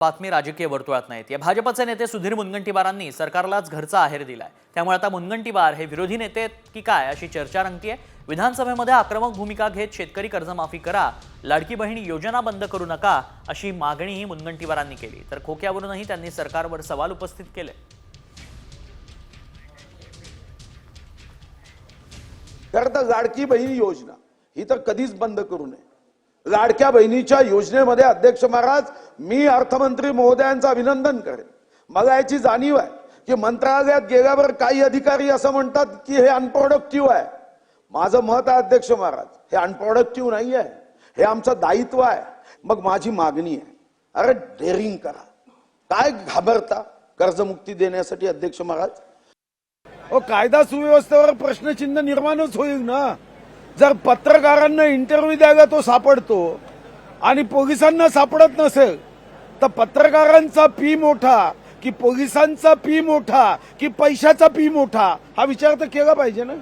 बातमी राजकीय वर्तुळात नाहीत. या भाजपचे नेते सुधीर मुनगंटीवारांनी सरकारलाच घरचा आहेर दिलाय. त्यामुळे आता मुनगंटीवार हे विरोधी नेते की काय अशी चर्चा रंगतीये. विधानसभेमध्ये आक्रमक भूमिका घेत शेतकरी कर्जमाफी करा लाडकी बहीण योजना बंद करू नका अशी मागणीही मुनगंटीवारांनी केली. तर खोक्यावरूनही त्यांनी सरकारवर सवाल उपस्थित केले. तर लाडकी बहीण योजना ही तर कधीच बंद करू नये. लाडक्या बहिणीच्या योजनेमध्ये अध्यक्ष महाराज मी अर्थमंत्री महोदयांचं अभिनंदन करेन. मला याची जाणीव आहे की मंत्रालयात गेल्यावर काही अधिकारी असं म्हणतात की हे अनप्रोडक्टिव्ह आहे. माझं मत आहे अध्यक्ष महाराज हे अनप्रोडक्टिव्ह नाही आहे. हे आमचं दायित्व आहे. मग माझी मागणी आहे. अरे डेअरिंग करा. काय घाबरता? कर्जमुक्ती देण्यासाठी अध्यक्ष महाराज. ओ कायदा सुव्यवस्थेवर प्रश्नचिन्ह निर्माणच होईल ना. जर पत्रकारांना इंटरव्ह्यू द्यायला तो सापडतो आणि पोलिसांना सापडत नसेल तर पत्रकारांचा पी मोठा की पोलिसांचा पी मोठा की पैशाचा पी मोठा हा विचार तर केला पाहिजे ना?